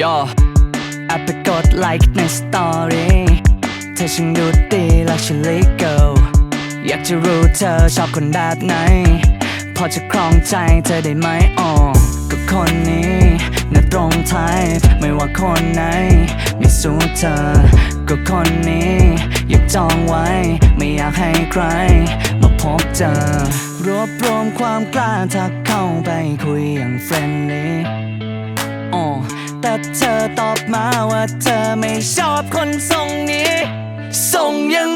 ย่อแอบไปกดไลค์ในสตอรี่เธอช่างดูดีและฉันลิเกิลอยากจะรู้เธอชอบคนแบบไหน พอจะครองใจเธอได้ไหมอ๋อก็คนนี้น่าตรงไทยไม่ว่าคนไหน ไม่สู้เธอ ก็คนนี้อยากจองไว้ ไม่อยากให้ใคร มาพบเจอ รวบรวมความกล้าทักเข้าไปคุยอย่างเฟรนลี่ เธอตอบมาว่าเธอไม่ชอบคนทรงนี้ ทรงยัง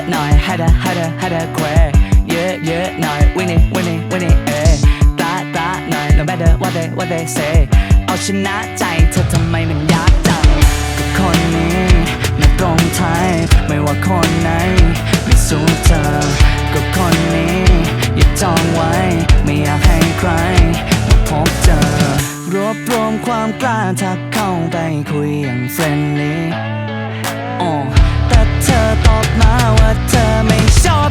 อะเตอะหน่อยฮัดะฮัดะฮัดะแควเยอะเยอะหน่อยวินี่วินี่วินี่เอตาตาหน่อย no matter what they what they say เอาชนะใจเธอทำไมมันยากจังก็คนนี้น่ตรงไทยไม่ว่าคนไหนไม่สู้เธอก็คนนี้อย่าจองไว้ ไม่อยากให้ใครมาพบเจอ รวบรวมความกล้าทักเข้าไปคุยอย่างเฟรนลี่อ๋อแต่เธอตอบมาว่า เธอไม่ชอบ